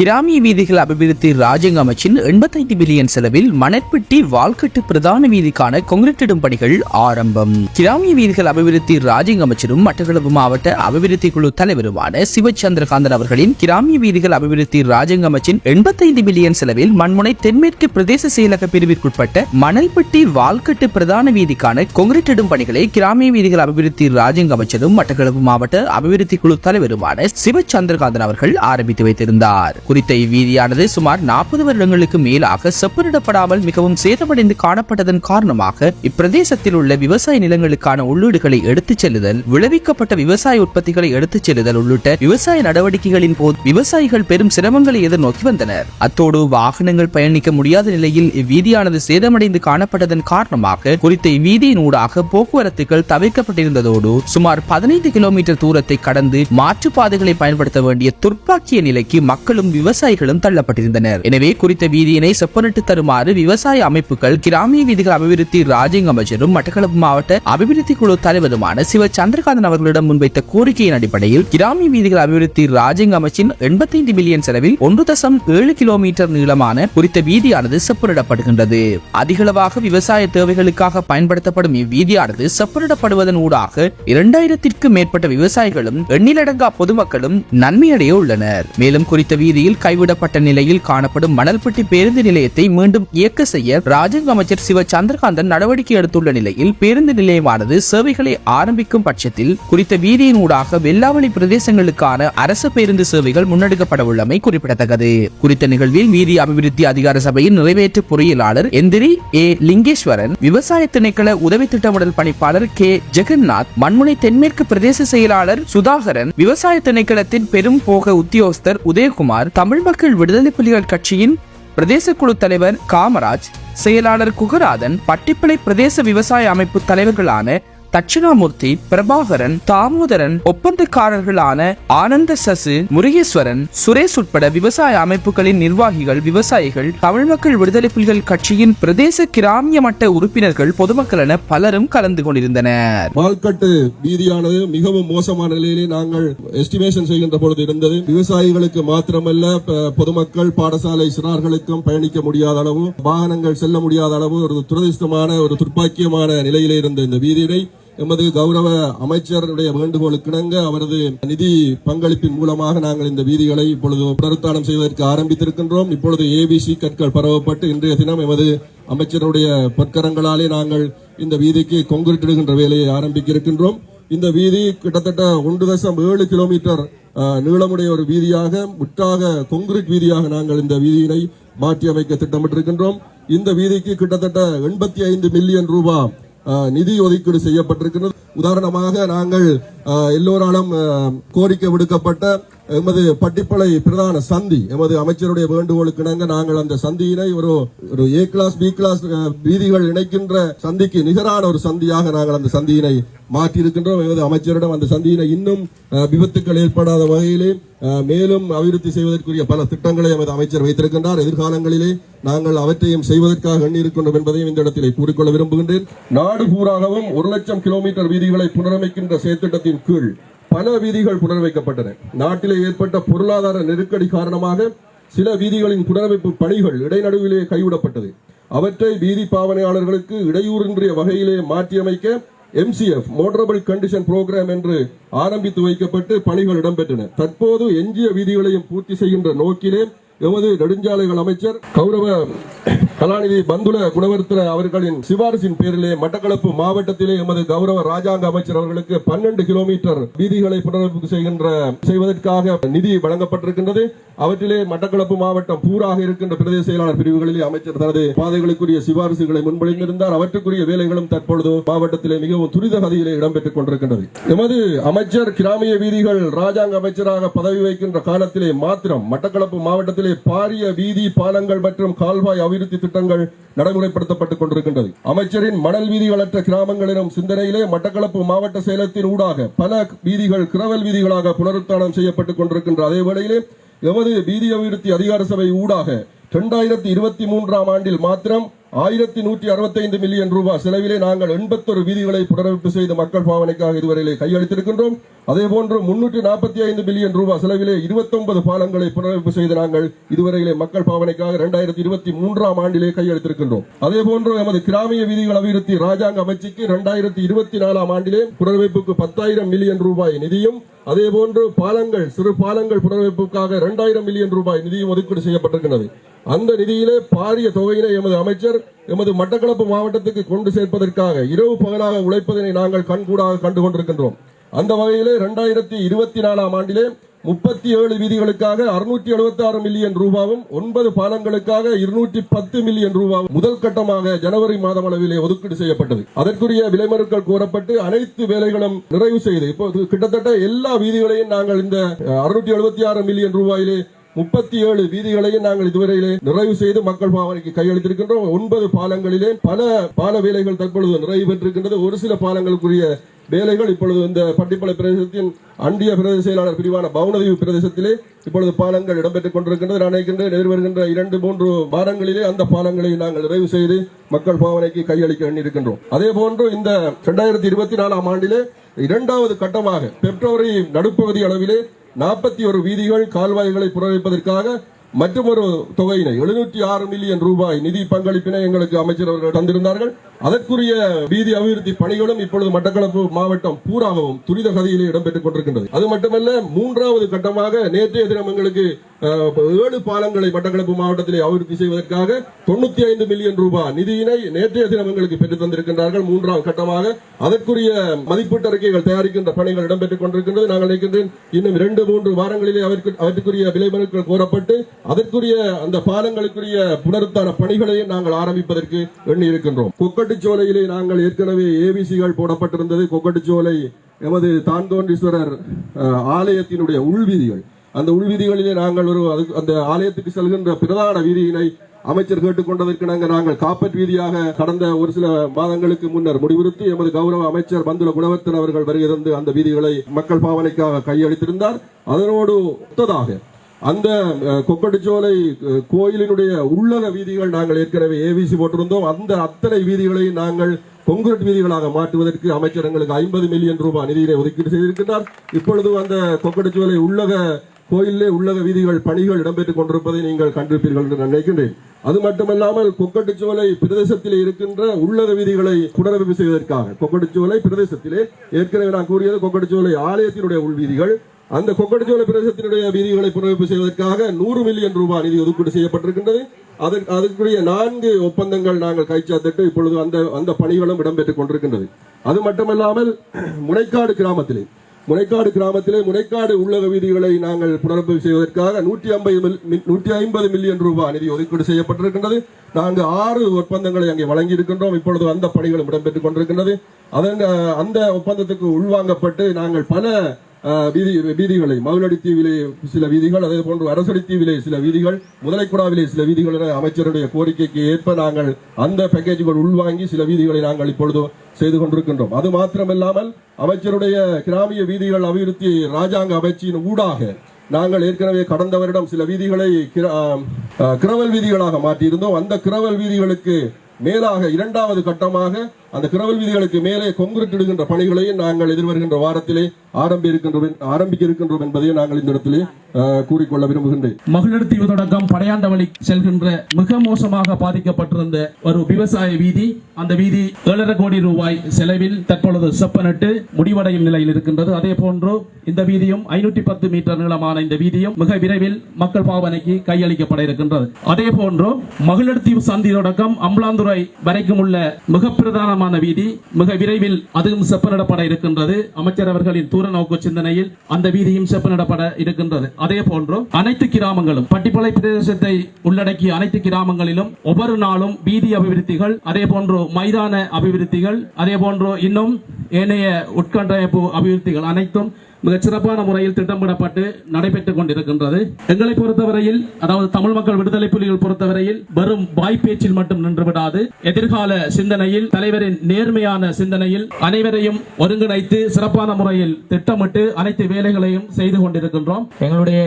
கிராமிய வீதிகள் அபிவிருத்தி ராஜ்யங்க அமைச்சின் எண்பத்தைந்து பில்லியன் செலவில் மணற்பட்டி வால்கட்டு பிரதான வீதிக்கான கொங்கிரீட்டிடும் பணிகள் ஆரம்பம். கிராமிய வீதிகள் அபிவிருத்தி ராஜ்யங்க அமைச்சரும் மட்டக்களப்பு மாவட்ட அபிவிருத்தி குழு தலைவருமான சிவச்சந்திரகாந்தன் அவர்களின் கிராமிய வீதிகள் அபிவிருத்தி ராஜ்யங்க அமைச்சின் எண்பத்தைந்து பில்லியன் செலவில் மண்முனை தென்மேற்கு பிரதேச செயலக பிரிவிற்குட்பட்ட மணல்பட்டி வால்கட்டு பிரதான வீதிக்கான கொங்கிரீட்டிடும் பணிகளை கிராமிய வீதிகள் அபிவிருத்தி ராஜ்யங்க அமைச்சரும் மட்டக்களப்பு மாவட்ட அபிவிருத்தி குழு தலைவருமான சிவச்சந்திரகாந்தன் அவர்கள் ஆரம்பித்து வைத்திருந்தார். குறித்த இவ்வீதியானது சுமார் நாற்பது வருடங்களுக்கு மேலாக செப்பனிடப்படாமல் மிகவும் சேதமடைந்து காணப்பட்டதன் காரணமாக இப்பிரதேசத்தில் உள்ள விவசாய நிலங்களுக்கான உள்ளீடுகளை எடுத்துச் செல்லுதல் விளைவிக்கப்பட்ட விவசாய உற்பத்திகளை எடுத்துச் செல்லுதல் உள்ளிட்ட விவசாய நடவடிக்கைகளின் போது விவசாயிகள் பெரும் சிரமங்களை எதிர்நோக்கி வந்தனர். அத்தோடு வாகனங்கள் பயணிக்க முடியாத நிலையில் இவ்வீதியானது சேதமடைந்து காணப்பட்டதன் காரணமாக குறித்த இவ்வீதியின் ஊடாக போக்குவரத்துகள் தவிர்க்கப்பட்டிருந்ததோடு சுமார் பதினைந்து கிலோமீட்டர் தூரத்தை கடந்து மாற்றுப்பாதைகளை பயன்படுத்த வேண்டிய துர்ப்பாக்கிய நிலைக்கு மக்களும் விவசாயிகளும் தள்ளப்பட்டிருந்தனர். எனவே குறித்த வீதியினை செப்பனிட்டு தருமாறு விவசாய அமைப்புகள் கிராமிய வீதிகள் அபிவிருத்தி ராஜிங் அமைச்சரும் மட்டக்களப்பு மாவட்ட அபிவிருத்தி குழு தலைவருமான சிவ சந்திரகாந்தன் அவர்களிடம் முன்வைத்த கோரிக்கையின் அடிப்படையில் கிராமிய வீதிகள் அபிவிருத்தி ராஜிங் அமைச்சின் எண்பத்தைந்து மில்லியன் செலவில் ஒன்று தசம் ஏழு கிலோமீட்டர் நீளமான குறித்த வீதியானது செப்பனிடப்படுகின்றது. அதிகளவாக விவசாய தேவைகளுக்காக பயன்படுத்தப்படும் இவ்வீதியானது செப்பனிடப்படுவதன் ஊடாக இரண்டாயிரத்திற்கும் மேற்பட்ட விவசாயிகளும் எண்ணிலடங்கா பொதுமக்களும் நன்மையடைய உள்ளனர். மேலும் குறித்த வீதியில் கைவிடப்பட்ட நிலையில் காணப்படும் மணல்பட்டி பேருந்து நிலையத்தை மீண்டும் இயக்க செய்ய ராஜாங்க அமைச்சர் சிவ சந்திரகாந்தன் நடவடிக்கை எடுத்துள்ள நிலையில் பேருந்து நிலையமானது சேவைகளை ஆரம்பிக்கும் பட்சத்தில் குறித்த வீதியின் ஊடாக வெள்ளாவளி பிரதேசங்களுக்கான அரசு பேருந்து சேவைகள் முன்னெடுக்கப்பட உள்ளமை குறிப்பிடத்தக்கது. குறித்த நிகழ்வில் வீதி அபிவிருத்தி அதிகார சபையின் நிறைவேற்று பொறியியலாளர் எந்திரி ஏ லிங்கேஸ்வரன் விவசாய திணைக்கள உதவி திட்டமிடல் பணிப்பாளர் கே ஜெகநாத் மண்முனை தென்மேற்கு பிரதேச செயலாளர் சுதாகரன் விவசாய திணைக்களத்தின் பெரும் போக உத்தியோகஸ்தர் உதயகுமார் தமிழ் மக்கள் விடுதலை புலிகள் கட்சியின் பிரதேச குழு தலைவர் காமராஜ் செயலாளர் குகராதன் பட்டிப்பளை பிரதேச விவசாய அமைப்பு தலைவர்களான தட்சிணாமூர்த்தி பிரபாகரன் தாமோதரன் ஒப்பந்தக்காரர்களான ஆனந்த சசு முருகேஸ்வரன் சுரேஷ் உட்பட விவசாய அமைப்புகளின் நிர்வாகிகள் விவசாயிகள் தமிழ் மக்கள் விடுதலை புலிகள் கட்சியின் பிரதேச கிராமிய மட்ட உறுப்பினர்கள் பொதுமக்கள் என பலரும் கலந்து கொண்டிருந்தனர். மால்கட்டு வீதியானது மிகவும் மோசமான நிலையிலே நாங்கள் எஸ்டிமேஷன் செய்கின்ற பொழுது இருந்தது. விவசாயிகளுக்கு மாத்திரமல்ல பொதுமக்கள் பாடசாலை சிறார்களுக்கும் பயணிக்க முடியாத அளவு வாகனங்கள் செல்ல முடியாத அளவு ஒரு துரதிருஷ்டமான ஒரு துர்ப்பாக்கியமான நிலையிலே இருந்த இந்த வீதியை எமது கௌரவ அமைச்சருடைய வேண்டுகோளுக்கிணங்க அவரது நிதி பங்களிப்பின் மூலமாக நாங்கள் இந்த வீதிகளை இப்பொழுது புனருத்தானம் செய்வதற்கு ஆரம்பித்திருக்கின்றோம். இப்பொழுது ஏபிசி கற்கள் பரவப்பட்டு இன்றைய தினம் எமது அமைச்சருடைய பொற்கரங்களாலே நாங்கள் இந்த வீதிக்கு கொங்குரிட்டிடுகின்ற வேலையை ஆரம்பிக்க இருக்கின்றோம் இந்த வீதி கிட்டத்தட்ட ஒன்று தசம் ஏழு கிலோமீட்டர் அஹ், நீளமுடைய ஒரு வீதியாக முற்றாக கொங்குரிட் வீதியாக நாங்கள் இந்த வீதியினை மாற்றி அமைக்க திட்டமிட்டிருக்கின்றோம். இந்த வீதிக்கு கிட்டத்தட்ட எண்பத்தி ஐந்து மில்லியன் ரூபாய் நிதி ஒதுக்கீடு செய்யப்பட்டிருக்கிறது. உதாரணமாக நாங்கள் எல்லோராலும் கோரிக்கை விடுக்கப்பட்ட எமது பட்டிப்பளை பிரதான சந்தி எமது அமைச்சருடைய வேண்டுகோளுக்கு இணங்க நாங்கள் அந்த சந்தியினை ஒரு ஒரு ஏ கிளாஸ் பி கிளாஸ் வீதிகள் இணைக்கின்ற சந்திக்கு நிகரான ஒரு சந்தியாக நாங்கள் அந்த சந்தியினை மாற்றி இருக்கின்றோம் எமது அமைச்சரிடம் அந்த சந்தியினை இன்னும் விபத்துக்கள் ஏற்படாத வகையிலே மேலும் அபிவிருத்தி செய்வதற்குரிய பல திட்டங்களை எமது அமைச்சர் வைத்திருக்கின்றார். எதிர்காலங்களிலே நாங்கள் அவற்றையும் செய்வதற்காக எண்ணியிருக்கின்றோம் என்பதையும் இந்த இடத்திலே கூறிக்கொள்ள விரும்புகின்றேன். நாடு பூராகவும் ஒரு லட்சம் கிலோமீட்டர் வீதிகளை புனரமைக்கின்ற செயற்திட்டத்தின் கீழ் பல வீதிகள் புனரமைக்கப்பட்டன. நாட்டிலே ஏற்பட்ட பொருளாதார நெருக்கடி காரணமாக சில வீதிகளின் புனரமைப்பு பணிகள் இடைநடுவிலே கைவிடப்பட்டது. அவற்றை வீதி பாவனையாளர்களுக்கு இடையூறின்றிய வகையிலே மாற்றியமைக்க எம்சிஎஃப் மோட்டரபிள் கண்டிஷன் புரோகிராம் என்று ஆரம்பித்து வைக்கப்பட்டு பணிகள் இடம்பெற்றன. தற்போது எஞ்சிய வீதிகளையும் பூர்த்தி செய்கின்ற நோக்கிலே எமது நெடுஞ்சாலைகள் அமைச்சர் கௌரவ கலாநிதி பந்துல குணவர்த்தன அவர்களின் சிபாரிசின் பேரிலே மட்டக்களப்பு மாவட்டத்திலே எமது கௌரவ ராஜாங்க அமைச்சர் அவர்களுக்கு பன்னெண்டு கிலோமீட்டர் வீதிகளை புனரமைப்பு செய்கின்ற செய்வதற்காக நிதி வழங்கப்பட்டிருக்கின்றது. அவற்றிலே மட்டக்களப்பு மாவட்டம் பூராக இருக்கின்ற பிரதேச செயலாளர் பிரிவுகளிலே அமைச்சர் தனது பாதைகளுக்குரிய சிபாரிசுகளை முன்மொழிந்திருந்தார். அவற்றுக்குரிய வேலைகளும் தற்பொழுது மாவட்டத்திலே மிகவும் துரித கதியிலே இடம்பெற்றுக் கொண்டிருக்கின்றது. எமது அமைச்சர் கிராமிய வீதிகள் ராஜாங்க அமைச்சராக பதவி வைக்கின்ற காலத்திலே மாத்திரம் மட்டக்களப்பு மாவட்டத்திலே பாரிய வீதி பாலங்கள் மற்றும் கால்வாய் அபிவிருத்தி திட்டங்கள் நடைமுறைப்படுத்தப்பட்டுக் கொண்டிருக்கின்றது. அமைச்சரின் மணல் வீதிகளற்ற கிராமங்கள் எனும் சிந்தனையிலே மட்டக்களப்பு மாவட்ட செயலத்தின் ஊடாக பல வீதிகள் கிரவல் வீதிகளாக புனருத்தானம் செய்யப்பட்டுக் கொண்டிருக்கின்ற அதே வேளையிலே எமது வீதி அபிவிருத்தி அதிகார சபை ஊடாக இரண்டாயிரத்தி இருபத்தி மூன்றாம் ஆண்டில் மாத்திரம் ஆயிரத்தி நூற்றி அறுபத்தைந்து மில்லியன் ரூபாய் செலவிலே நாங்கள் எண்பத்தொரு வீதிகளை புனரமைப்பு செய்து மக்கள் பாவனைக்காக இதுவரையிலே கையளித்திருக்கின்றோம். அதே போன்று முன்னூற்றி நாற்பத்தி ஐந்து மில்லியன் ரூபாய் செலவிலே இருபத்தொன்பது பாலங்களை புனரமைப்பு செய்து நாங்கள் இதுவரையிலே மக்கள் பாவனைக்காக இரண்டாயிரத்தி இருபத்தி மூன்றாம் ஆண்டிலே கையளித்திருக்கின்றோம். அதே போன்று எமது கிராமிய வீதிகள் அபிவிருத்தி ராஜாங்க அமைச்சுக்கு இரண்டாயிரத்தி இருபத்தி நாலாம் ஆண்டிலே புனரமைப்புக்கு பத்தாயிரம் மில்லியன் ரூபாய் நிதியும் அதே போன்று பாலங்கள் சிறு பாலங்கள் புனரமைப்புக்காக இரண்டாயிரம் மில்லியன் ரூபாய் நிதியும் ஒதுக்கீடு செய்யப்பட்டிருக்கிறது அந்த நிதியிலே பாரிய தொகையினை எமது அமைச்சர் எமது மட்டக்களப்பு மாவட்டத்துக்கு கொண்டு சேர்ப்பதற்காக இரவு பகலாக உழைப்பதனை நாங்கள் கண்கூடாக கண்டு கொண்டிருக்கின்றோம் அந்த வகையிலே இரண்டாயிரத்தி இருபத்தி நாலாம் ஆண்டிலே முப்பத்தி ஏழு வீதிகளுக்காக அறுநூற்றி எழுபத்தி ஆறு மில்லியன் ரூபாவும் ஒன்பது பாலங்களுக்காக இருநூற்றி பத்து மில்லியன் ரூபாவும் முதல் கட்டமாக ஜனவரி மாதம் அளவிலே ஒதுக்கீடு செய்யப்பட்டது. அதற்குரிய விலைமறுக்கள் கோரப்பட்டு அனைத்து வேலைகளும் நிறைவு செய்து இப்போது கிட்டத்தட்ட எல்லா வீதிகளையும் நாங்கள் இந்த அறுநூற்றி எழுபத்தி ஆறு மில்லியன் ரூபாயிலே முப்பத்தி ஏழு வீதிகளையும் நாங்கள் இதுவரையிலே நிறைவு செய்து மக்கள் பாவனைக்கு கையளித்திருக்கின்றோம். ஒன்பது பாலங்களிலே பல பால வேலைகள் தற்பொழுது நிறைவு பெற்றிருக்கின்றது. ஒரு சில பாலங்களுக்குரிய வேலைகள் இப்பொழுது இந்த பட்டிப்பளை பிரதேசத்தின் அண்டிய பிரதேச செயலாளர் பிரிவான பவுனதீவு பிரதேசத்திலே இப்பொழுது பாலங்கள் இடம்பெற்றுக் கொண்டிருக்கின்றது. நான் நினைக்கின்றேன் எதிர்வருகின்ற இரண்டு மூன்று வாரங்களிலே அந்த பாலங்களை நாங்கள் நிறைவு செய்து மக்கள் பாவனைக்கு கையளிக்க எண்ணியிருக்கின்றோம். அதே போன்று இந்த இரண்டாயிரத்தி இருபத்தி நாலாம் ஆண்டிலே இரண்டாவது கட்டமாக பிப்ரவரி நடுப்பகுதி அளவிலே நாற்பத்தி ஒரு வீதிகள் கால்வாய்களை புறவைப்பதற்காக மற்றொரு தொகையினை எழுநூற்றி ஆறு மில்லியன் ரூபாய் நிதி பங்களிப்பினை எங்களுக்கு அமைச்சர் அவர்கள் தந்திருந்தார்கள். அதற்குரிய வீதி அபிவிருத்தி பணிகளும் இப்பொழுது மட்டக்களப்பு மாவட்டம் பூராகவும் துரித கதையிலே இடம்பெற்றுக் கொண்டிருக்கின்றது. அது மட்டுமல்ல மூன்றாவது கட்டமாக நேற்றைய தினம் எங்களுக்கு ஏழு பாலங்களை மட்டக்களப்பு மாவட்டத்திலே அபிவிருத்தி செய்வதற்காக தொண்ணூத்தி ஐந்து மில்லியன் ரூபாய் நிதியினை நேற்றைய தினம் எங்களுக்கு பெற்றுத் தந்திருக்கின்றார்கள். மூன்றாம் கட்டமாக அதற்குரிய மதிப்பீட்டு அறிக்கைகள் தயாரிக்கின்ற பணிகள் இடம்பெற்றுக் கொண்டிருக்கின்றது. நாங்கள் நினைக்கின்றேன் இன்னும் இரண்டு மூன்று வாரங்களிலே அவருக்கு விலை மனுக்கள் கோரப்பட்டு அதற்குரிய அந்த பாலங்களுக்குரிய புனருத்தான பணிகளையும் நாங்கள் ஆரம்பிப்பதற்கு எண்ணி இருக்கின்றோம் கொக்கட்டுச்சோலையிலே நாங்கள் ஏற்கனவே ஏபிசிகள் போடப்பட்டிருந்தது. கொக்கட்டுச்சோலை எமது தான்தோன்றீஸ்வரர் ஆலயத்தினுடைய உள்வீதிகள் அந்த உள் வீதிகளிலே நாங்கள் ஒரு அந்த ஆலயத்துக்கு செல்கின்ற பிரதான வீதியினை அமைச்சர் கேட்டுக்கொண்டதற்கு நாங்கள் நாங்கள் காப்பட் வீதியாக கடந்த ஒரு சில மாதங்களுக்கு முன்னர் முடிவுறுத்தி எமது கௌரவ அமைச்சர் பந்துல குணவர்த்தன் அவர்கள் வருகை தந்து அந்த வீதிகளை மக்கள் பாவனைக்காக கையளித்திருந்தார். அதனோடு ஒத்ததாக அந்த கொக்கட்டுச்சோலை கோயிலினுடைய உள்ளக வீதிகள் நாங்கள் ஏற்கனவே ஏவிசி போட்டிருந்தோம். அந்த அத்தனை வீதிகளை நாங்கள் கொங்கிரட் வீதிகளாக மாற்றுவதற்கு அமைச்சர் எங்களுக்கு ஐம்பது மில்லியன் ரூபாய் நிதியினை ஒதுக்கீடு செய்திருக்கிறார் இப்பொழுது அந்த கொக்கட்டுச்சோலை உள்ளக கோயிலே உள்ளக வீதிகள் பணிகள் இடம்பெற்றுக் கொண்டிருப்பதை நீங்கள் கண்டிருப்பீர்கள் என்று நினைக்கின்றேன். அது மட்டுமல்லாமல் கொக்கட்டுச்சோலை பிரதேசத்திலே இருக்கின்ற உள்ளக வீதிகளை புனரமைப்பு செய்வதற்காக கொக்கட்டுச்சோலை பிரதேசத்திலே. ஏற்கனவே நான் கூறியது கொக்கட்டுச்சோலை ஆலயத்தினுடைய உள்வீதிகள் அந்த கொக்கட்டுச்சோலை பிரதேசத்தினுடைய வீதிகளை புனரமைப்பு செய்வதற்காக நூறு மில்லியன் ரூபாய் நிதி ஒதுக்கீடு செய்யப்பட்டிருக்கின்றது. அதற்கு அதற்குரிய நான்கு ஒப்பந்தங்கள் நாங்கள் கைச்சாத்திட்டு இப்பொழுது அந்த அந்த பணிகளும் இடம்பெற்றுக் கொண்டிருக்கின்றது. அது மட்டுமல்லாமல் முனைக்காடு கிராமத்திலே முனைக்காடு கிராமத்திலே முனைக்காடு உள்ளக வீதிகளை நாங்கள் புனரமைப்பு செய்வதற்காக நூற்றி ஐம்பது நூற்றி ஐம்பது மில்லியன் ரூபாய் நிதி ஒதுக்கீடு செய்யப்பட்டிருக்கின்றது. நாங்கள் ஆறு ஒப்பந்தங்களை அங்கே வழங்கி இருக்கின்றோம் இப்பொழுது அந்த பணிகளும் இடம்பெற்றுக் கொண்டிருக்கின்றது. அதன் அந்த ஒப்பந்தத்துக்கு உள்வாங்கப்பட்டு நாங்கள் பல வீதி வீதிகளை மகளடி தீவிலே சில வீதிகள் அதே போன்று அரசடி தீவிலே சில வீதிகள் முதலைக்குடாவிலே சில வீதிகள் என அமைச்சருடைய கோரிக்கைக்கு ஏற்ப நாங்கள் அந்த பேக்கேஜுகள் உள்வாங்கி சில வீதிகளை நாங்கள் இப்பொழுது செய்து கொண்டிருக்கின்றோம். அது மாத்திரமில்லாமல் அமைச்சருடைய கிராமிய வீதிகள் அபிவிருத்தி ராஜாங்க அமைச்சின் ஊடாக நாங்கள் ஏற்கனவே கடந்த வருடம் சில வீதிகளை கிர- கிரவல் வீதிகளாக மாற்றியிருந்தோம். அந்த கிரவல் வீதிகளுக்கு மேலாக இரண்டாவது கட்டமாக அந்த கிரவல் வீதிகளுக்கு மேலே கொங்குரட் இடுகின்ற பணிகளையும் நாங்கள் எதிர்வருகின்ற வாரத்திலே ஆரம்பி இருக்கின்றோம் ஆரம்பிக்க இருக்கின்றோம் என்பதையும் நாங்கள் இந்த இடத்திலே கூறிக்கொள்ள விரும்புகின்றேன். மகளிர் தீவு தொடக்கம் படையாண்டவழி செல்கின்ற மிக மோசமாக பாதிக்கப்பட்டிருந்த ஒரு விவசாய வீதி. அந்த வீதி ஏழரை கோடி ரூபாய் செலவில் தற்பொழுது செப்பனிட்டு முடிவடையும் நிலையில் இருக்கின்றது. அதே போன்று இந்த வீதியும் ஐநூற்றி பத்து மீட்டர் நீளமான இந்த வீதியும் மிக விரைவில் மக்கள் பாவனைக்கு கையளிக்கப்பட இருக்கின்றது. அதே போன்று மகளிர் தீவு சந்தி தொடக்கம் அம்பலாந்துறை வரைக்கும் உள்ள மிக பிரதானமான வீதி. மிக விரைவில் அதுவும் செப்பனிடப்பட இருக்கின்றது. அமைச்சர் அவர்களின் தூர நோக்கு சிந்தனையில் அந்த வீதியும் செப்பனிடப்பட இருக்கின்றது. அதே போன்று அனைத்து கிராமங்களும் பட்டிப்பளை பிரதேசத்தை உள்ளடக்கிய அனைத்து கிராமங்களிலும் ஒவ்வொரு நாளும் வீதி அபிவிருத்திகள் அதே போன்று மைதான அபிவிருத்திகள் அதே போன்று இன்னும் ஏனைய உட்கட்டமைப்பு அபிவிருத்திகள் அனைத்தும் மிகச் சிறப்பான முறையில் திட்டமிடப்பட்டு நடைபெற்றுக் கொண்டிருக்கின்றது. எங்களை பொறுத்தவரையில் அதாவது தமிழ் மக்கள் விடுதலை புலிகள் பொறுத்தவரையில் வெறும் வாய்ப்பேச்சில் மட்டும் நின்றுவிடாது. எதிர்கால சிந்தனையில் தலைவரின் நேர்மையான சிந்தனையில் அனைவரையும் ஒருங்கிணைத்து சிறப்பான முறையில் திட்டமிட்டு அனைத்து வேலைகளையும் செய்து கொண்டிருக்கின்றோம். எங்களுடைய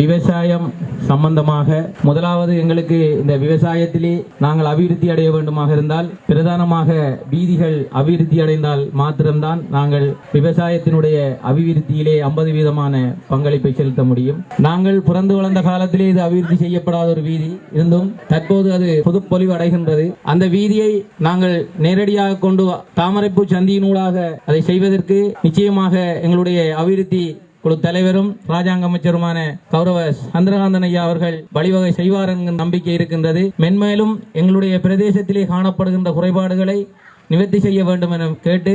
விவசாயம் சம்பந்தமாக முதலாவது எங்களுக்கு இந்த விவசாயத்திலே நாங்கள் அபிவிருத்தி அடைய வேண்டுமாக இருந்தால் பிரதானமாக வீதிகள் அபிவிருத்தி அடைந்தால் மாத்திரம்தான் நாங்கள் விவசாயத்தினுடைய அபிவிருத்தி அபிவிருத்தியிலே ஐம்பது வீதமான பங்களிப்பை செலுத்த முடியும். நாங்கள் பிறந்து வளர்ந்த காலத்திலே இது அபிவிருத்தி செய்யப்படாத ஒரு வீதி. இருந்தும் தற்போது அது புதுப்பொலிவு அடைகின்றது. அந்த வீதியை நாங்கள் நேரடியாக கொண்டு தாமரைப்பூ சந்தியினூடாக அதை செய்வதற்கு நிச்சயமாக எங்களுடைய அபிவிருத்தி குழு தலைவரும் ராஜாங்க அமைச்சருமான கௌரவ சந்திரகாந்தன் ஐயா அவர்கள் வழிவகை செய்வார் என்கிற நம்பிக்கை இருக்கின்றது. மென்மேலும் எங்களுடைய பிரதேசத்திலே காணப்படுகின்ற குறைபாடுகளை நிவர்த்தி செய்ய வேண்டும் என கேட்டு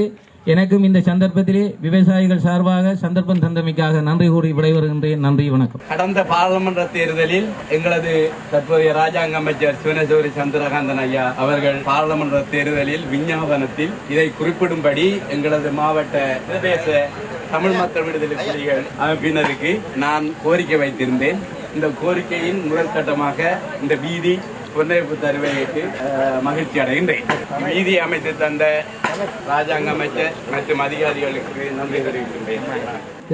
எனக்கும் இந்த சந்தர்ப்பத்திலே விவசாயிகள் சார்பாக சந்தர்ப்பம் தந்தமைக்காக நன்றி கூறி விடைபெறுகின்றேன். நன்றி வணக்கம். கடந்த பாராளுமன்ற தேர்தலில் எங்களது தற்போதைய ராஜாங்க அமைச்சர் சிவனசூரி சந்திரகாந்தன் ஐயா அவர்கள் பாராளுமன்ற தேர்தலில் விஞ்ஞாபனத்தில் இதை குறிப்பிடும்படி எங்களது மாவட்ட பிரதேச தமிழ் மக்கள் விடுதலை புலிகள் அமைப்பினருக்கு நான் கோரிக்கை வைத்திருந்தேன். இந்த கோரிக்கையின் முதல் கட்டமாக இந்த வீதி புனரமைப்பு தருவையிட்டு மகிழ்ச்சி அடைகின்றேன். வீதி அமைத்து தந்த ராஜாங்க அமைச்சர் மற்றும் அதிகாரிகளுக்கு நன்றி தெரிவிக்கின்றேன்.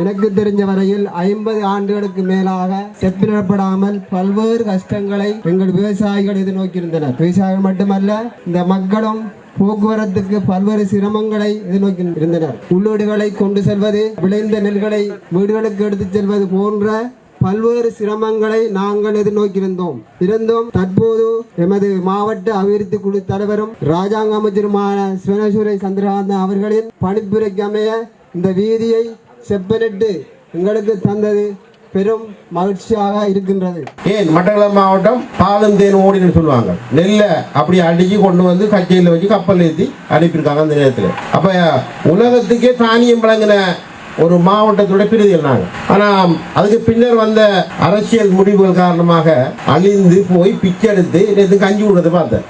எனக்கு தெரிஞ்ச வரையில் ஐம்பது ஆண்டுகளுக்கு மேலாக செப்பிடப்படாமல் பல்வேறு கஷ்டங்களை எங்கள் விவசாயிகள் எதிர்நோக்கியிருந்தனர். விவசாயிகள் மட்டுமல்ல இந்த மக்களும் போக்குவரத்துக்கு பல்வேறு சிரமங்களை எதிர்நோக்கி இருந்தனர் உள்ளீடுகளை கொண்டு செல்வது விளைந்த நெல்களை வீடுகளுக்கு எடுத்துச் செல்வது போன்ற பல்வேறு சிரமங்களை நாங்கள் எதிர்நோக்கியிருந்தோம். இருந்தும் தற்போது எமது மாவட்ட அபிவிருத்தி குழு தலைவரும் ராஜாங்க அமைச்சருமான சிவனேஸ்வரை சந்திரகாந்தன் அவர்களின் பணிப்புரைக்கு அமைய இந்த வீதியை செப்பனிட்டு எங்களுக்கு தந்தது பெரும் மகிழ்ச்சியாக இருக்கின்றது. ஏன்? மட்டக்களப்பு மாவட்டம் பாலும் தேன் ஓடின்னு சொல்லுவாங்க. நெல்லை அப்படி அடிச்சு கொண்டு வந்து கச்சையில் வச்சு கப்பல் ஏற்றி அனுப்பியிருக்காங்க அந்த நேரத்தில். அப்போ உலகத்துக்கே தானியம் வழங்கின ஒரு மாவட்டத்தோட பிரிதிகள் நாங்கள் ஆனால் அதுக்கு பின்னர் வந்த அரசியல் முடிவுகள் காரணமாக அழிந்து போய் பிச்சை எடுத்து நேற்று கஞ்சி விடுறது பார்த்தேன்.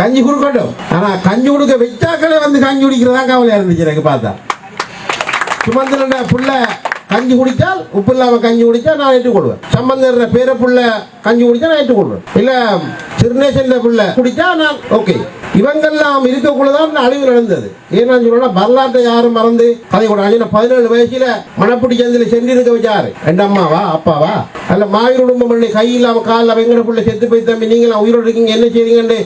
கஞ்சி கொடுக்கட்டும். ஆனால் கஞ்சி கொடுக்க வச்சாக்களே வந்து கஞ்சி குடிக்கிறதா கவலையாக இருந்துச்சு எனக்கு பார்த்தா. சுமந்திரன் புள்ள கஞ்சி குடித்தால் உப்பு இல்லாமல் கஞ்சி குடித்தா நான் ஏற்றுக்கொள்வேன் சம்பந்தர பேர புள்ள கஞ்சி குடித்தா நான் ஏற்றுக்கொள்வேன் இல்லை சிறுநேசன் புள்ள குடித்தா நான் ஓகே இவங்கெல்லாம் இருக்கக்குள்ளதான் அழிவு நடந்தது. ஏன்னா சொல்லணும் வரலாற்றை யாரும் மறந்து கதை கூட நான் பதினேழு வயசுல மணப்புடி சந்தில சென்று இருக்க வச்சாரு ரெண்டு அம்மாவா? அப்பாவா? அல்ல மாவீர் குடும்பம் பண்ணி கை இல்லாம கால் வெங்கட புள்ள செத்து போய் தம்பி நீங்களாம் உயிரோடு இருக்கீங்க என்ன செய்றீங்கன்னு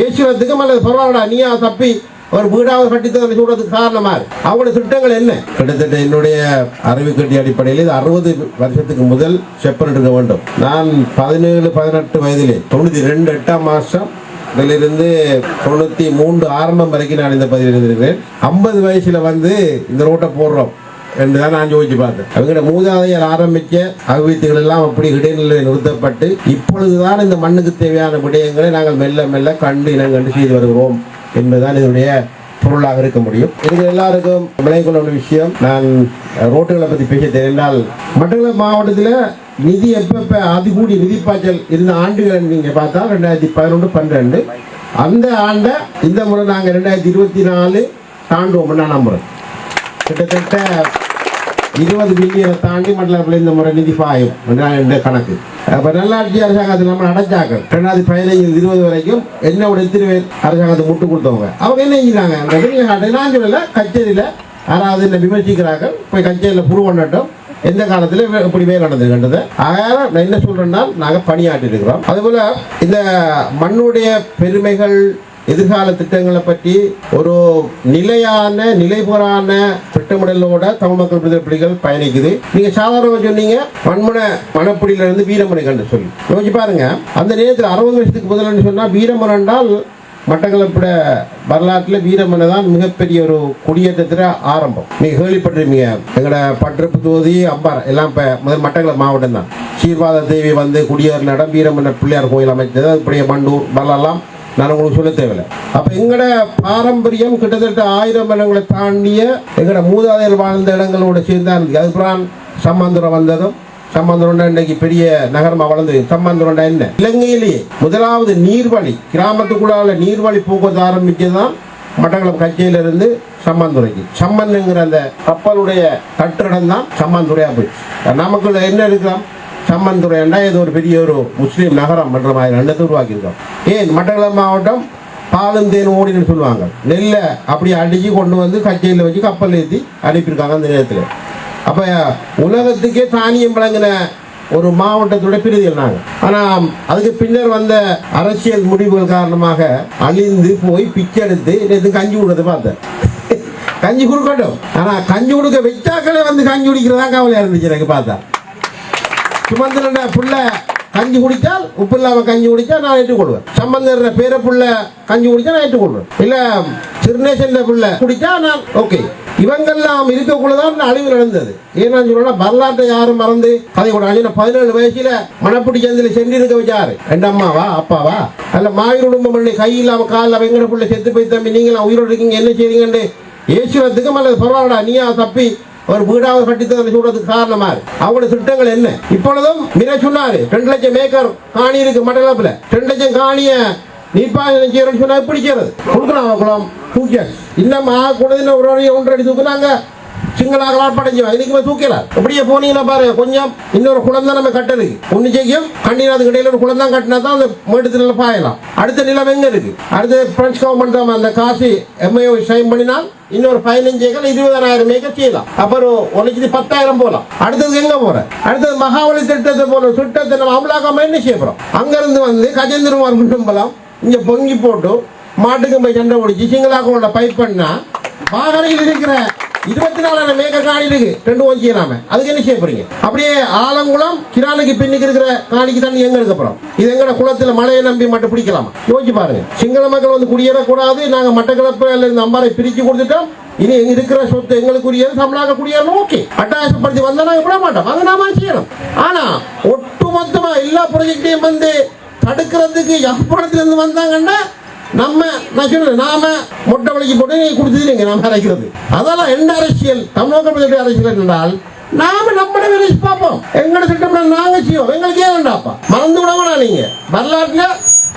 ஏசுறதுக்கும் அல்லது பரவாயில்ல நீயா தப்பி ஒரு வீடாவது கட்டி தந்து சொல்றதுக்கு காரணமா அவங்களோட திட்டங்கள் என்ன? கிட்டத்தட்ட என்னுடைய அறிவு கட்டி அடிப்படையில் இது அறுபது வருஷத்துக்கு முதல் செப்பன் இருக்க வேண்டும். நான் பதினேழு பதினெட்டு வயதிலே தொண்ணூத்தி ரெண்டு எட்டாம் மாசம் இதிலிருந்து தொண்ணூத்தி மூன்று ஆரம்பம் வரைக்கும் நான் இந்த பதிவில் இருந்திருக்கிறேன். ஐம்பது வயசுல வந்து இந்த ரோட்டை போடுறோம் என்று தான் நான் யோசிச்சு பார்த்தேன். அவங்களோட மூதாதையர் ஆரம்பிக்க அபிவிருத்திகள் எல்லாம் அப்படி இடைநிலை நிறுத்தப்பட்டு இப்பொழுதுதான் இந்த மண்ணுக்கு தேவையான விடயங்களை நாங்கள் மெல்ல மெல்ல கண்டு இனங்கண்டு செய்து வருகிறோம் என்பதுதான் இதனுடைய பொருளாக இருக்க முடியும். இது எல்லாருக்கும் விளையக்குள்ள ஒரு விஷயம். நான் ரோட்டுகளை பற்றி பேச தெரிந்தால் மட்டக்களப்பு மாவட்டத்தில் நிதி எப்பப்ப அதிகூடிய நிதி நிதிப்பாய்ச்சல் இருந்த ஆண்டுகள் நீங்கள் பார்த்தா ரெண்டாயிரத்தி பதினொன்று பன்னிரெண்டு. அந்த ஆண்டை இந்த முறை நாங்கள் ரெண்டாயிரத்தி இருபத்தி நாலு தாண்டுவோம் நான் முறை. கிட்டத்தட்ட இருபது பில்லியனை தாண்டி மண்டலத்தில் இந்த முறை நிதி பாயும். கணக்கு. அப்ப நல்லாட்சி அரசாங்கத்தில் நம்ம அடைச்சாங்க ரெண்டாவது பதினைஞ்சு இருபது வரைக்கும் என்னோட எத்தனை பேர் அரசாங்கத்தை முட்டு கொடுத்தவங்க. அவங்க என்ன செஞ்சாங்க நான் சொல்லல கச்சேரியில யாராவது என்ன விமர்சிக்கிறார்கள். போய் கச்சேரியில் புரு பண்ணட்டும் எந்த காலத்துல இப்படி வேலை நடந்ததுன்றது ஆக நான் என்ன சொல்றேன்னா நாங்க பணியாற்றி இருக்கிறோம் அதுபோல இந்த மண்ணுடைய பெருமைகள் எதிர்கால திட்டங்களை பற்றி ஒரு நிலையான நிலைபெறான திட்டமிடலோட தமிழ் மக்கள் விடுதலை புலிகள் பயணிக்குது. நீங்க சாதாரணமா சொன்னீங்க மண்முனை மணப்பிடியில இருந்து வீரமனை கண்டு சொல்லி. யோசிச்சு பாருங்க அந்த நேரத்தில் அறுபது வருஷத்துக்கு முதல்ல சொன்னா வீரமன் என்றால் மட்டக்களப்புட வரலாற்றில் வீரமனை தான் மிகப்பெரிய ஒரு குடியேற்றத்தில் ஆரம்பம். நீங்கள் கேள்விப்பட்டிருப்பீங்க எங்களோட பட்டிருப்பு தொகுதி அம்பார் எல்லாம் இப்போ முதல் மட்டக்களப்பு மாவட்டம் தான் சீர்வாத தேவி வந்து குடியேறின இடம் வீரமன்ன பிள்ளையார் கோயில் அமைச்சது இப்படியே மண்டூர் வரலாம் நான் உங்களுக்கு சொல்ல தேவையில்லை. அப்போ எங்களோட பாரம்பரியம் கிட்டத்தட்ட ஆயிரம் இடங்களை தாண்டிய எங்களோட மூதாதையர் வாழ்ந்த இடங்களோட சேர்ந்தான் இருந்துச்சு அதுக்கப்புறம் சம்பந்தரம் வந்ததும் சம்பந்தரம் இன்னைக்கு பெரிய நகரமாக வளர்ந்து சம்பந்தரம் என்ன? இலங்கையிலேயே முதலாவது நீர்வழி கிராமத்துக்குள்ளால நீர்வழி போக்குவரத்து ஆரம்பிச்சதுதான் மட்டக்களம் கட்சியிலிருந்து சம்மந்துறைக்கு சம்மந்துங்கிற அந்த கப்பலுடைய கட்டிடம் தான் சம்மந்துறையா போயிடுச்சு. நமக்குள்ள என்ன இருக்கலாம் சம்மந்துறைன்னா இது ஒரு பெரிய ஒரு முஸ்லீம் நகரம் பண்ணுற மாதிரி ரெண்டு உருவாக்கியிருக்கோம் ஏன்? மட்டக்களம் மாவட்டம் பாலும் தேன் ஓடின்னு சொல்லுவாங்க. நெல்லை அப்படி அடிச்சு கொண்டு வந்து கச்சையில் வச்சு கப்பல் ஏற்றி அனுப்பியிருக்காங்க அந்த நேரத்தில். அப்போ உலகத்துக்கே தானியம் வழங்கின ஒரு மாவட்டத்தோட பிரிதிகள் நாங்கள் ஆனால் அதுக்கு பின்னர் வந்த அரசியல் முடிவுகள் காரணமாக அழிந்து போய் பிச்சை எடுத்து நேற்று கஞ்சி விடுறது பார்த்தேன். கஞ்சி கொடுக்கட்டும். ஆனால் கஞ்சி கொடுக்க வச்சாக்களே வந்து கஞ்சி குடிக்கிறதா கவலையாக இருந்துச்சு எனக்கு பார்த்தா. சுமந்திரன புள்ள கஞ்சி குடித்தால் உப்பு இல்லாமல் கஞ்சி குடித்தா நான் ஏற்றுக்கொள்வேன். சம்பந்தர பேர புள்ள கஞ்சி குடித்தா நான் ஏற்றுக்கொள்வேன். இல்லை சிறுநேசன் புள்ள குடித்தா நான் ஓகே. இவங்கெல்லாம் இருக்கக்குள்ளதான் அழிவு நடந்தது. ஏன்னா சொல்லணும்னா வரலாற்றை யாரும் மறந்து அதை கூட பதினேழு வயசுல மணப்பிடி சந்தில சென்றிருக்க வச்சாரு. ரெண்டு அம்மாவா அப்பாவா அல்ல மாவீர குடும்பம் பண்ணி கை இல்லாம கால் வெங்கட எங்கட புள்ள செத்து போய் தம்பி நீங்களாம் உயிரோடு இருக்கீங்க என்ன செய்றீங்கன்னு ஏசுவத்துக்கும் அல்லது பரவாயில்லடா நீயா தப்பி ஒரு வீடாவது கட்டித்தந்து சொல்றதுக்கு காரணமா அவங்களோட திட்டங்கள் என்ன? இப்பொழுதும் மிர சொன்னாரு. ரெண்டு லட்சம் ஏக்கர் காணி இருக்கு மட்டக்களப்புல ரெண்டு லட்சம் காணிய நீர்ப்பாசனம் செய்யறோம்னு சொன்னா எப்படி செய்யறது? கொடுக்கணும் குளம் தூக்கியாச்சு. இன்னும் ஆ ஒரு வழியை ஒன்றரை அடி தூக்குனாங்க. சிங்களாக படைஞ்சுவாங்க இதுக்குமே தூக்கல. அப்படியே போனீங்கன்னா பாரு கொஞ்சம் இன்னொரு குளம் தான் நம்ம கட்டலுக்கு ஒன்று செய்யும் கண்ணீர் அதுக்கு இடையில ஒரு குளம் தான் கட்டினா தான் அந்த மேட்டத்துல பாயலாம். அடுத்த நிலம் எங்க இருக்கு? அடுத்து பிரெஞ்சு கவர்மெண்ட் தான் அந்த காசு எம்ஐஓ சைன் பண்ணினால் இன்னொரு பதினஞ்சு ஏக்கர் இருபதாயிரம் ஏக்கர் செய்யலாம். அப்புறம் ஒரு லட்சத்தி பத்தாயிரம் போலாம். அடுத்தது எங்க போற? அடுத்தது மகாவலி திட்டத்தை போல திட்டத்தை நம்ம அமலாக்காம என்ன செய்ய போறோம்? அங்கிருந்து வந்து கஜேந்திரகுமார் குடும்பலாம் இங்க பொங்கி போட்டு மாட்டுக்கு போய் சண்டை ஓடிச்சு சிங்களாக்கோட பைப் பண்ணா வாகனையில் இருக்கிற இருபத்தி நாலாயிரம் மேக காணி இருக்கு ரெண்டு ஓஞ்சியலாம அதுக்கு என்ன செய்ய போறீங்க? அப்படியே ஆலங்குளம் கிரானுக்கு பின்னுக்கு இருக்கிற காணிக்கு தண்ணி எங்க இருக்க போறோம்? இது எங்கட குளத்துல மழையை நம்பி மட்டும் பிடிக்கலாமா? யோசிச்சு பாருங்க. சிங்கள மக்கள் வந்து குடியேறக்கூடாது நாங்க மட்டக்களப்பு இருந்து அம்பாரை பிரிச்சு கொடுத்துட்டோம். இனி எங்க இருக்கிற சொத்து எங்களுக்குரியது தமிழாக குடியேறணும். ஓகே. அட்டாசப்படுத்தி வந்தா நாங்க விட மாட்டோம். அதை நாம செய்யணும். ஆனா ஒட்டுமொத்தமா எல்லா ப்ராஜெக்டையும் வந்து தடுக்கிறதுக்கு யாழ்ப்பாணத்துல இருந்து வந்தாங்கன்னா நம்ம நான் சொல்றேன் நாம மொட்டை வலிக்கு போட்டு நீங்க கொடுத்தது நீங்க நாம அரைக்கிறது? அதெல்லாம் என்ன அரசியல்? தமிழக பிரதேச அரசியல் என்றால் நாம நம்மட வேலை பார்ப்போம். எங்கட திட்டம் நாங்க செய்வோம். எங்களுக்கு ஏன் வேண்டாப்பா? மறந்து விட வேணாம் நீங்க. வரலாற்றுல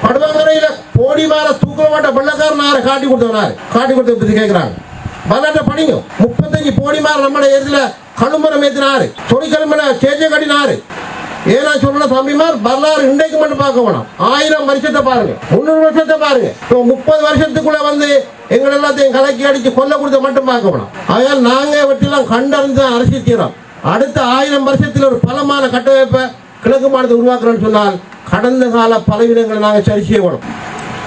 படுவாங்கரையில போடி மாற தூக்க மாட்ட வெள்ளக்காரன் ஆறு காட்டி கொடுத்தவனாரு காட்டி கொடுத்த பத்தி கேட்கிறாங்க வரலாற்றை பணிங்க முப்பத்தஞ்சு போடி மாற நம்மட எதிரில கழுமரம் ஏத்தினாரு தொழிற்கிழமை சேஜ கட்டினாரு ஏன்னா சொல்ல தம்பிமார் வரலாறு இன்றைக்கு மட்டும் பார்க்க வேணாம் ஆயிரம் வருஷத்தை பாருங்க. முன்னூறு வருஷத்தை பாருங்க. இப்போ முப்பது வருஷத்துக்குள்ள வந்து எங்களை எல்லாத்தையும் கலக்கி அடிச்சு கொல்ல கொடுத்த மட்டும் பார்க்க வேணாம் அதனால் நாங்கள் வெற்றிலாம் கண்டறிந்து தான் அரசியல் அடுத்த ஆயிரம் வருஷத்தில் ஒரு பலமான கட்டமைப்பை கிழக்கு மாநிலத்தை உருவாக்குறோம்னு சொன்னால் கடந்த கால பலவீனங்களை நாங்கள் சரி செய்யணும்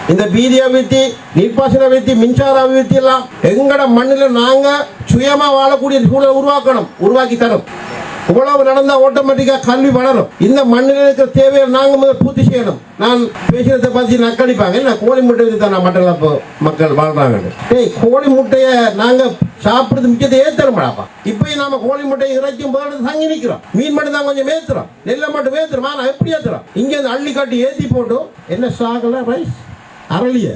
இந்த பீதி அபிவிருத்தி நீர்ப்பாசன அபிவிருத்தி மின்சார அபிவிருத்தி எல்லாம் எங்கட மண்ணில் நாங்கள் சுயமா வாழக்கூடிய சூழலை உருவாக்கணும் உருவாக்கி தரும் இவ்வளவு நடந்தா ஆட்டோமேட்டிக்கா கல்வி வளரும். இந்த மண்ணில் இருக்கிற தேவையை நாங்க முதல் பூர்த்தி செய்யணும். நான் பேசுகிறத பார்த்து நக்களிப்பாங்க என்ன கோழி முட்டை வச்சு தான் மட்டக்களப்பு மக்கள் வாழ்றாங்க. டேய் கோழி முட்டைய நாங்க சாப்பிடுறது மிச்சத்தை ஏத்தரமாடாப்பா இப்பயும் நாம கோழி முட்டை இறைச்சும் போது தங்கி நிக்கிறோம். மீன் மட்டும் தான் கொஞ்சம் ஏத்துறோம் நெல்லை மட்டும் ஏத்துறோம் ஆனா எப்படி ஏத்துறோம்? இங்க இருந்து அள்ளி காட்டி ஏத்தி போட்டு என்ன சாகல? ரைஸ். அரளிய.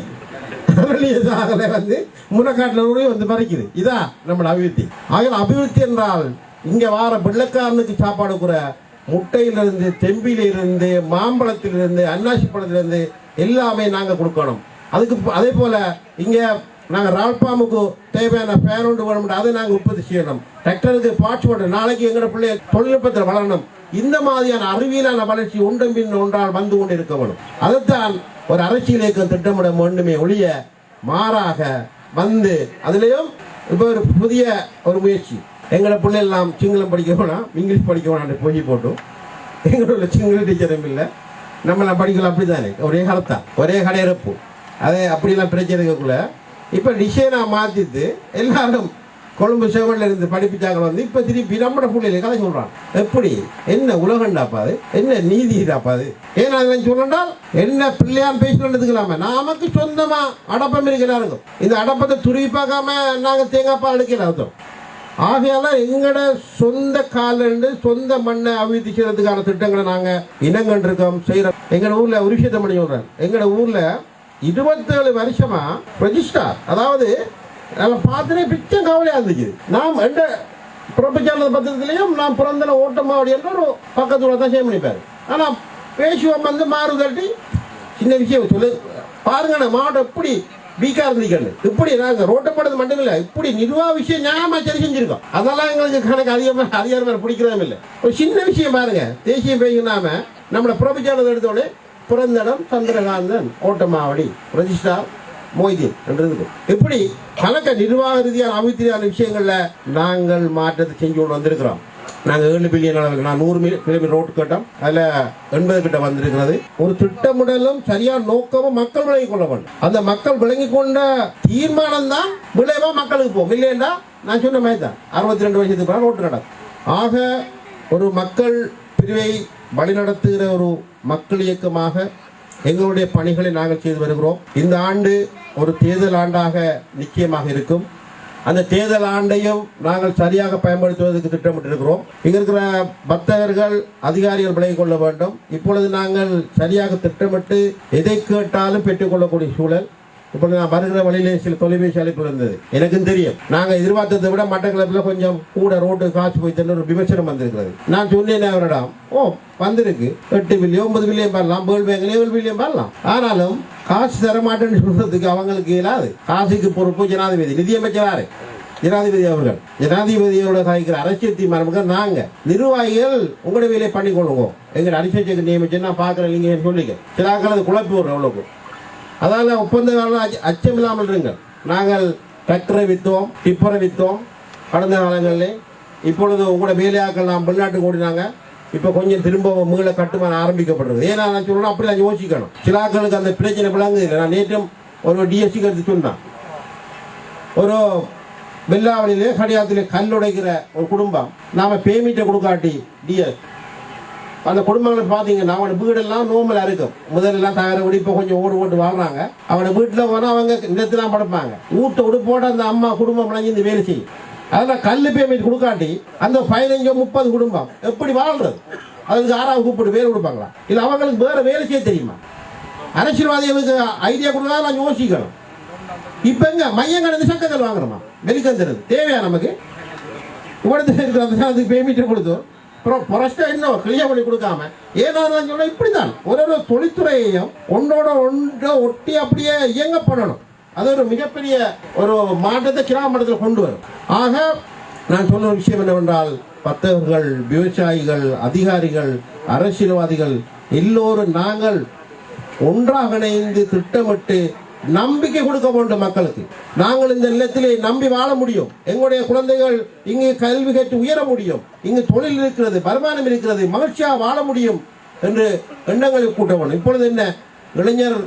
அரளிய சாகல வந்து முனக்காட்டில் வந்து பறிக்குது. இதான் நம்மளோட அபிவிருத்தி. ஆக அபிவிருத்தி என்றால் இங்கே வார பிள்ளைக்காரனுக்கு சாப்பாடு கூட முட்டையிலிருந்து தெம்பிலிருந்து மாம்பழத்திலிருந்து அன்னாசி பழத்திலிருந்து எல்லாமே நாங்கள் கொடுக்கணும். அதுக்கு அதே போல் இங்கே நாங்கள் ரால்பாமுக்கு தேவையான பேரோண்டு ஒன்று வேணும் அதை நாங்கள் உற்பத்தி செய்யணும். டிராக்டருக்கு பாட்ச் போட்டு நாளைக்கு எங்களோட பிள்ளை தொழில்நுட்பத்தில் வளரணும். இந்த மாதிரியான அறிவியலான வளர்ச்சி ஒன்றும் பின் ஒன்றால் வந்து கொண்டு இருக்க வேணும். அதைத்தான் ஒரு அரசியல் இயக்கம் திட்டமிட வேண்டுமே ஒழிய மாறாக வந்து அதுலேயும் இப்போ ஒரு புதிய ஒரு முயற்சி. எங்களோட பிள்ளை எல்லாம் சிங்களம் படிக்க போனால் இங்கிலீஷ் படிக்க வேணாம் போய் போட்டோம் எங்களோட சிங்கள டீச்சரும் இல்லை. நம்மளாம் படிக்கலாம் அப்படிதானே ஒரே காலத்தான் ஒரே கடையிறப்பு. அதே அப்படிலாம் பிரச்சனை இருக்கக்குள்ள இப்போ டிசைனாக மாற்றிட்டு எல்லாரும் கொழும்பு செவன்ல இருந்து படிப்பிச்சாங்க வந்து இப்போ திருப்பி நம்மட பிள்ளைகளை கதை சொல்கிறான் எப்படி? என்ன உலகண்டாப்பா அது? என்ன நீதிடாப்பா அது? ஏன்னா அதெல்லாம் சொல்லண்டால் என்ன பிள்ளையான் பேசினதுக்கலாம நமக்கு சொந்தமாக அடப்பம் இருக்கிறாருங்க. இந்த அடப்பத்தை துருவி பார்க்காம நாங்கள் தேங்காய் பால் அர்த்தம்? ஆகையால எங்கட சொந்த காலிலிருந்து சொந்த மண்ணை அபிவிருத்தி செய்யறதுக்கான திட்டங்களை நாங்க இனங்கண்டிருக்கோம் செய்யறோம் எங்கட ஊர்ல ஒரு விஷயத்தை பண்ணி சொல்றேன். எங்கட ஊர்ல இருபத்தேழு வருஷமா ரெஜிஸ்டார் அதாவது நான் பார்த்தனே பிச்சை கவலையா இருந்துச்சு நாம் எந்த புறப்பச்சாளர் பத்திரத்திலையும் நான் பிறந்தன ஓட்டமாவடி என்ற ஒரு பக்கத்துல தான் செய்ய பண்ணிப்பாரு. ஆனா பேசுவோம் வந்து மாறுதட்டி சின்ன விஷயம் சொல்லு. பாருங்க மாவட்டம் எப்படி வீக்கா இருந்திருக்கணும் இப்படி நாங்கள் ரோட்டை போடுறது மட்டும் இல்லை இப்படி நிர்வாக விஷயம் நியாயமா சரி செஞ்சிருக்கோம். அதெல்லாம் எங்களுக்கு கணக்கு அதிகமாக அதிகாரம் பிடிக்கிறதும் இல்லை. ஒரு சின்ன விஷயம் பாருங்க தேசிய பேசினாம நம்மள புறப்பிச்சானது எடுத்தோடனே பிறந்த இடம் சந்திரகாந்தன் ஓட்டமாவடி பிரதிஷ்டா மொய்தீன் என்றது இப்படி கணக்க நிர்வாக ரீதியான அபிவிருத்தியான விஷயங்களில் நாங்கள் மாற்றத்தை செஞ்சு கொண்டு வந்திருக்கிறோம். நாங்கள் ஏழு பில்லியன் அளவுக்கு நான் நூறு கிலோமீட்டர் ரோடு கட்டம். அதில் எண்பது கிட்ட வந்திருக்கிறது. ஒரு திட்டமிடலும் சரியான நோக்கமும் மக்கள் விளங்கி கொள்ள வேண்டும். அந்த மக்கள் விளங்கி கொண்ட தீர்மானம் தான் விளைவா மக்களுக்கு போகும். இல்லையா நான் சொன்ன மாதிரி தான் அறுபத்தி ரெண்டு வருஷத்துக்கு பிறகு ரோட்டு கட்டம் ஆக ஒரு மக்கள் பிரிவை வழிநடத்துகிற ஒரு மக்கள் இயக்கமாக எங்களுடைய பணிகளை நாங்கள் செய்து வருகிறோம். இந்த ஆண்டு ஒரு தேர்தல் ஆண்டாக நிச்சயமாக இருக்கும். அந்த தேர்தல் ஆண்டையும் நாங்கள் சரியாக பயன்படுத்துவதற்கு திட்டமிட்டிருக்கிறோம். இங்கே இருக்கிற பக்தர்கள் அதிகாரிகள் விலகிக் கொள்ள வேண்டும். இப்பொழுது நாங்கள் சரியாக திட்டமிட்டு எதை கேட்டாலும் பெற்றுக்கொள்ளக்கூடிய சூழல். இப்பொழுது நான் வருகிற வழியிலே சில தொலைபேசி அழைப்பு இருந்தது. எனக்கும் தெரியும். நாங்கள் எதிர்பார்த்ததை விட மட்டக்களப்பில் கொஞ்சம் கூட ரோட்டு காசு போய் ஒரு விமர்சனம் வந்திருக்கிறது. நான் சொன்னேன் அவரிடம் ஓ வந்திருக்கு. எட்டு பில்லியன் ஒன்பது பில்லியன் பாடலாம் வேர்ல்ட் பேங்க்ல ஏழு பில்லியன் பாடலாம் ஆனாலும் காசு தர மாட்டேன்னு சொல்றதுக்கு அவங்களுக்கு இயலாது. காசுக்கு பொறுப்பு ஜனாதிபதி நிதியமைச்சராரு ஜனாதிபதி அவர்கள். ஜனாதிபதியோட சாய்க்கிற அரசியல் தீர்மானங்கள் நாங்க நிர்வாகிகள் உங்களுடைய வேலையை பண்ணி கொள்ளுங்க எங்க அரசியல் நியமிச்சு நான் பாக்குறேன். நீங்க சொல்லிக்க சில ஆட்கள் அது குழப்பி விடுறோம் அவ்வளோக்கு அதாவது ஒப்பந்தங்கள் அச்சம் இல்லாமல் இருங்கள். நாங்கள் டிராக்டரை விற்றோம் டிப்பரை விற்றோம் கடந்த காலங்களிலே. இப்பொழுது உங்களோட வேலையாக்கள் நாம் வெளிநாட்டுக்கு ஓடினாங்க. இப்போ கொஞ்சம் திரும்ப மீள கட்டுமான ஆரம்பிக்கப்படுறது ஏன்னா நான் சொல்லணும் அப்படி நான் யோசிக்கணும். சிலாக்களுக்கு அந்த பிரச்சனை விளங்குது. இல்லை நான் நேற்றும் ஒரு டிஎஸ்சி கருத்து சொன்னேன். ஒரு வெள்ளாவளியிலே கடியாத்திலே கல் உடைக்கிற ஒரு குடும்பம். நாம் பேமெண்ட்டை கொடுக்காட்டி டிஎஸ் அந்த குடும்பங்களை பார்த்தீங்கன்னா அவனோட வீடெல்லாம் நோம்பலாக இருக்கும். முதலெல்லாம் தகர வீடு இப்போ கொஞ்சம் ஓடு ஓட்டு வாழ்றாங்க அவனோட வீட்டில் போனால் அவங்க நிலத்தெல்லாம் படைப்பாங்க. ஊட்ட உடுப்போட அந்த அம்மா குடும்பம் விளங்கி இந்த வேலை செய்யும். அதெல்லாம் கல் பேமெண்ட் கொடுக்காட்டி அந்த பதினஞ்சோ முப்பது குடும்பம் எப்படி வாழ்றது? அதுக்கு ஆறாவது கூப்பிட்டு வேலை கொடுப்பாங்களா? இல்லை அவங்களுக்கு வேறு வேலை செய்ய தெரியுமா? அரசியல்வாதிகளுக்கு ஐடியா கொடுத்தா நான் யோசிக்கணும். இப்போ எங்க? மையம் கடந்து சக்கங்கள் வாங்குறோமா? வெளிக்கந்துறது தேவையா நமக்கு? இவ்வளோ அதுக்கு பேமெண்ட் கொடுத்தோம். அப்புறம் புரஸ்டா இன்னும் கிளியர் பண்ணி கொடுக்காம ஏன்னா நான் இப்படி தான் ஒரு ஒரு தொழில்துறையையும் ஒன்றோட ஒன்றை ஒட்டி அப்படியே இயங்க பண்ணணும். அது ஒரு மிகப்பெரிய ஒரு மாற்றத்தை கிராமத்தில் கொண்டு வரும். ஆக நான் சொன்ன ஒரு விஷயம் என்னவென்றால் பத்தகர்கள் விவசாயிகள் அதிகாரிகள் அரசியல்வாதிகள் எல்லோரும் நாங்கள் ஒன்றாக இணைந்து திட்டமிட்டு நம்பிக்கை கொடுக்க வேண்டும் மக்களுக்கு. நாங்கள் இந்த நிலத்திலே நம்பி வாழ முடியும். எங்களுடைய குழந்தைகள் இங்கு கல்வி கற்று உயர முடியும். இங்கு தொழில் இருக்கிறது வருமானம் இருக்கிறது மகிழ்ச்சியாக வாழ முடியும் என்று எண்ணங்களை கூட்ட வேண்டும் இப்பொழுது என்ன? இளைஞர்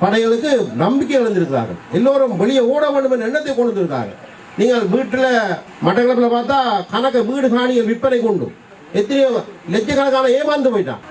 படைகளுக்கு நம்பிக்கை இழந்திருக்கிறார்கள். எல்லோரும் வெளியே ஓட வேண்டும் என்ற எண்ணத்தை கொண்டு நீங்கள் வீட்டில் மட்டக்களப்பில் பார்த்தா கணக்கு வீடு காணிகள் விற்பனை கொண்டு எத்தனையோ லட்சக்கணக்கான ஏமாந்து போயிட்டான்.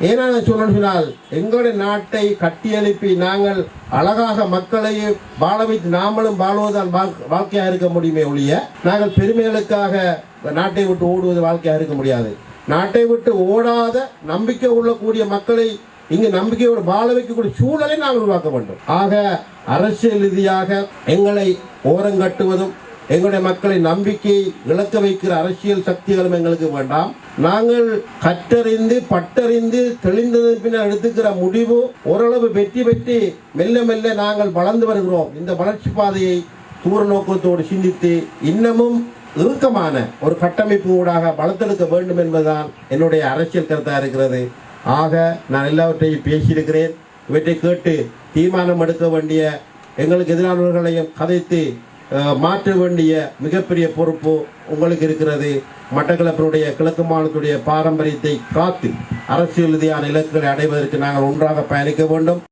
ஏன்னா சொன்னால் எங்களுடைய நாட்டை கட்டியெழுப்பி நாங்கள் அழகாக மக்களை வாழ வைத்து நாமளும் வாழ்வதால் வாழ்- இருக்க முடியுமே ஒழிய நாங்கள் பெருமைகளுக்காக நாட்டை விட்டு ஓடுவது வாழ்க்கையாக இருக்க முடியாது. நாட்டை விட்டு ஓடாத நம்பிக்கை உள்ளக்கூடிய மக்களை இங்கு நம்பிக்கையோடு வாழ வைக்கக்கூடிய சூழலை நாங்கள் உருவாக்க வேண்டும். ஆக அரசியல் ரீதியாக எங்களை ஓரங்கட்டுவதும் எங்களுடைய மக்களை நம்பிக்கை இழக்க வைக்கிற அரசியல் சக்திகளும் எங்களுக்கு வேண்டாம். நாங்கள் கற்றறிந்து பட்டறிந்து தெளிந்ததன் பின்னர் எடுத்துக்கிற முடிவு ஓரளவு வெற்றி பெற்று மெல்ல மெல்ல நாங்கள் வளர்ந்து வருகிறோம். இந்த வளர்ச்சி பாதையை தூர நோக்கத்தோடு சிந்தித்து இன்னமும் இறுக்கமான ஒரு கட்டமைப்பு ஊடாக வளர்த்தெடுக்க வேண்டும் என்பதுதான் என்னுடைய அரசியல் கருத்தாக இருக்கிறது. ஆக நான் எல்லாவற்றையும் பேசியிருக்கிறேன். இவற்றை கேட்டு தீர்மானம் எடுக்க வேண்டிய எங்களுக்கு எதிரானவர்களையும் கதைத்து மாற்ற வேண்டிய மிகப்பெரிய பொறுப்பு உங்களுக்கு இருக்கிறது. மட்டக்களப்பினுடைய கிழக்கு மாநிலத்துடைய பாரம்பரியத்தை காத்து அரசியல் ரீதியான இலக்குகளை அடைவதற்கு நாங்கள் ஒன்றாக பயணிக்க வேண்டும்.